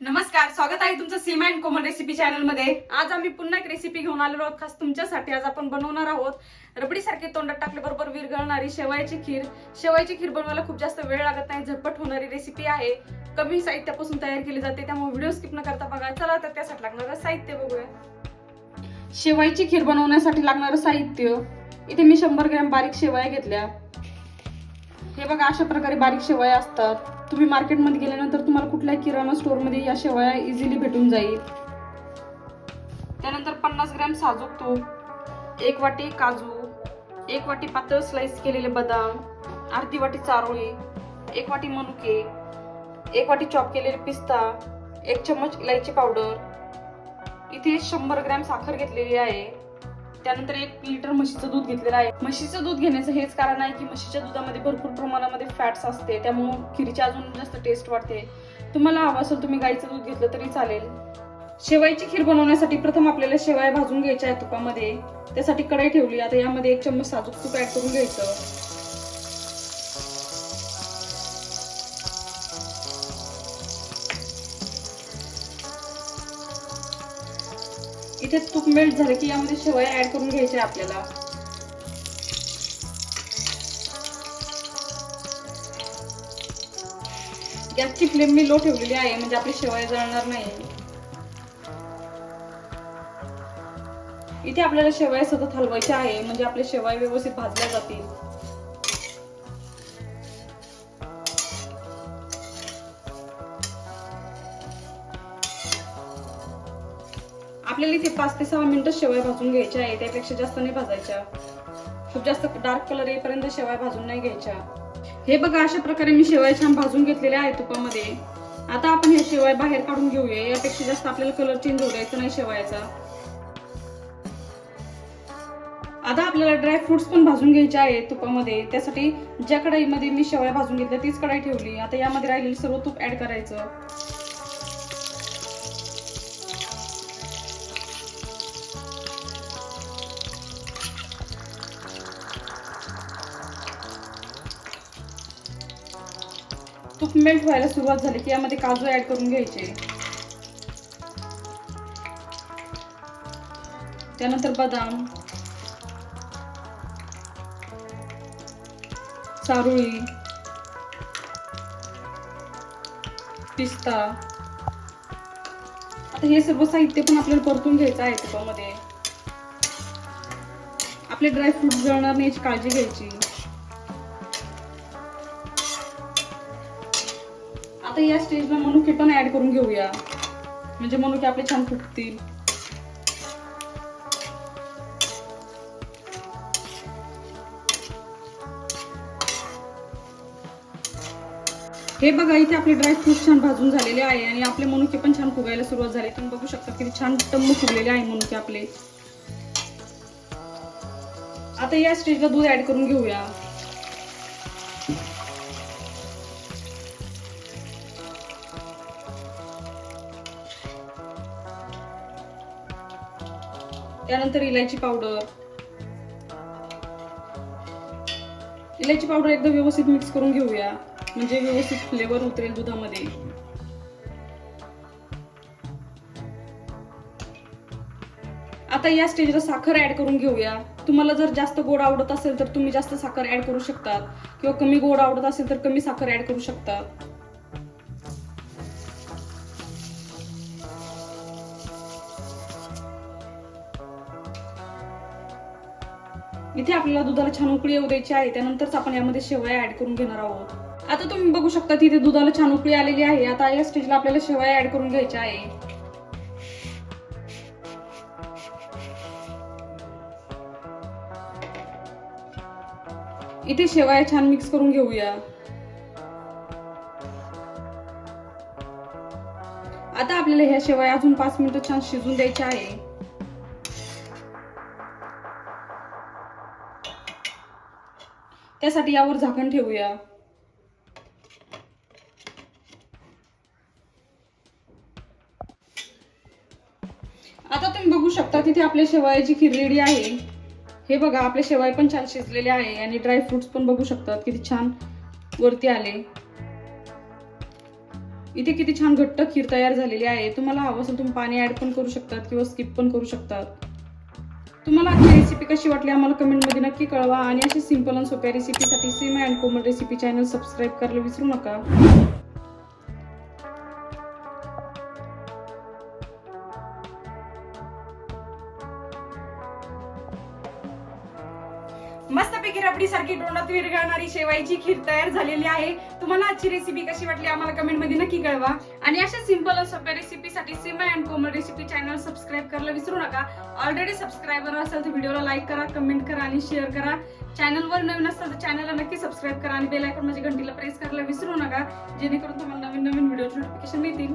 नमस्कार स्वागत आहे तुमचं सीमा अँड कोमल रेसिपी चॅनलमध्ये आज आम्ही पुन्हा एक रेसिपी घेऊन आलेलो आहोत खास तुमच्यासाठी आज आपण बनवणार आहोत. रबडीसारखे तोंडात टाकल्याबरोबर विरघळणारी शेवायची खीर. शेवायची खीर बनवायला खूप जास्त वेळ लागत नाही झटपट होणारी रेसिपी आहे. कमी साहित्यापासून तयार केली जाते त्यामुळे व्हिडिओ स्किप न करता बघा. चला तर त्यासाठी लागणारं साहित्य बघूया. शेवायची खीर बनवण्यासाठी लागणारं साहित्य. इथे मी शंभर ग्रॅम बारीक शेवया घेतल्या. हे बघा अशा प्रकारे बारीक शेवया असतात. तुम्ही मार्केटमध्ये गेल्यानंतर तुम्हाला कुठल्याही किराणा स्टोअरमध्ये या शेवया इझिली भेटून जाईल. त्यानंतर पन्नास ग्रॅम साजूक तूप एक वाटी काजू एक वाटी पातळ स्लाइस केलेले बदाम अर्धी वाटी चारोळी एक वाटी मनुके एक वाटी चॉप केलेले पिस्ता एक चम्मच इलायची पावडर इथे शंभर ग्रॅम साखर घेतलेली आहे. त्यानंतर एक लिटर म्हशीचं दूध घेतलेलं आहे. म्हशीचं दूध घेण्याचं हेच कारण आहे की म्हशीच्या दुधामध्ये भरपूर प्रमाणामध्ये फॅट्स असते. त्यामुळे खिरीची अजून जास्त टेस्ट वाढते. तुम्हाला हवं असेल तुम्ही गाईचं दूध घेतलं तरी चालेल. शेवायची खीर बनवण्यासाठी प्रथम आपल्याला शेवाय भाजून घ्यायच्या आहे तुपामध्ये. त्यासाठी कढई ठेवली. आता यामध्ये एक चम्मच साजूक तूप ऍड करून घ्यायचं. इथे तूप मेल्ट झालं की यामध्ये शेवया ऍड करून घ्यायच्या आपल्याला. गॅसची फ्लेम मी लो ठेवलेली आहे म्हणजे आपली शेवया जळणार नाही इथे आपल्याला शेवया सतत हलवायच्या आहे म्हणजे आपले शेवया व्यवस्थित भाजल्या जातील. आपल्याला इथे पाच ते सहा मिनिटं शेवया भाजून घ्यायच्या आहे. त्यापेक्षा जास्त नाही भाजायच्या. खूप जास्त डार्क कलर येईपर्यंत शेवया भाजून नाही घ्यायच्या. हे बघा अशा प्रकारे मी शेवया छान भाजून घेतलेल्या आहे तुपामध्ये. आता आपण हे शेवया बाहेर काढून घेऊया. यापेक्षा जास्त आपल्याला कलर चेंज होऊ द्यायचा नाही शेवयाचा. आता आपल्याला ड्राय फ्रुट्स पण भाजून घ्यायचे आहेत तुपामध्ये. त्यासाठी ज्या कढाईमध्ये मी शेवया भाजून घेतल्या तीच कढाई ठेवली. आता यामध्ये राहिलेली सर्व तूप ऍड करायचं. मेल्ट व्हायला सुरुवात झाली की यामध्ये काजू ऍड करून घ्यायचे. त्यानंतर बदाम चारोळी पिस्ता. आता हे सर्व साहित्य पण आपल्याला परतून घ्यायचं आहे तुपामध्ये आपले ड्रायफ्रूट जळणार नाही याची काळजी घ्यायची. आता या स्टेजला मनुके पण ऍड करून घेऊया. म्हणजे मनुके आपले छान फुटतील हे बघा इथे आपले ड्रायफ्रूट छान भाजून झालेले आहे आणि आपले मनुके पण छान फुगायला सुरुवात झाली. तुम्ही बघू शकता किती छान टम्म फुगलेले आहे मनुके आपले. आता या स्टेजला दूध ऍड करून घेऊया. त्यानंतर इलायची पावडर. इलायची पावडर एकदा व्यवस्थित मिक्स करून घेऊया. म्हणजे व्यवस्थित फ्लेवर उतरेल दुधामध्ये. आता या स्टेजला साखर ऍड करून घेऊया. तुम्हाला जर जास्त गोड आवडत असेल तर तुम्ही जास्त साखर ऍड करू शकतात किंवा कमी गोड आवडत असेल तर कमी साखर ऍड करू शकतात इथे आपल्याला दुधाला छान उकळी येऊ द्यायची आहे. त्यानंतरच आपण यामध्ये शेवया ऍड करून घेणार आहोत. आता तुम्ही बघू शकता तिथे दुधाला छान उकळी आलेली आहे. आता या स्टेजला आपल्याला शेवया ऍड करून घ्यायच्या आहे. इथे शेवया छान मिक्स करून घेऊया. आता आपल्याला ह्या शेवया अजून पाच मिनिटं छान शिजून द्यायच्या आहे. त्यासाठी यावर झाकण ठेवूया. आता तुम्ही बघू शकता तिथे आपल्या शेवायची खीर रेडी आहे. हे बघा आपले शेवाय पण छान शिजलेले आहे आणि ड्राय फ्रुट्स पण बघू शकतात किती छान वरती आले. इथे किती छान घट्ट खीर तयार झालेली आहे. तुम्हाला हवं असेल तुम्ही पाणी ऍड पण करू शकतात किंवा स्किप पण करू शकतात. तुम्हाला आजची रेसिपी कशी वाटली आम्हाला कमेंटमध्ये नक्की कळवा. आणि अशी सिंपल आणि सोप्या रेसिपीसाठी Seema and Komal recipe channel subscribe करायला विसरू नका. मस्तपैकी रबडी सारखी तोंडात विरघळणारी शेवायची खीर तयार झालेली आहे. तुम्हाला आजची रेसिपी कशी वाटली आम्हाला कमेंटमध्ये नक्की कळवा. आणि अशा सिंपल सोप्या रेसिपीसाठी Seema and Komal recipe channel subscribe करायला विसरू नका. ऑलरेडी सबस्क्रायबर असेल तर व्हिडिओला लाईक करा कमेंट करा आणि शेअर करा. चॅनलवर नवीन असाल तर चॅनलला नक्की सबस्क्राईब करा आणि बेल आयकॉन माझ्या घंटीला प्रेस करायला विसरू नका. जेणेकरून तुम्हाला नवीन नवीन व्हिडिओ नोटिफिकेशन मिळतील.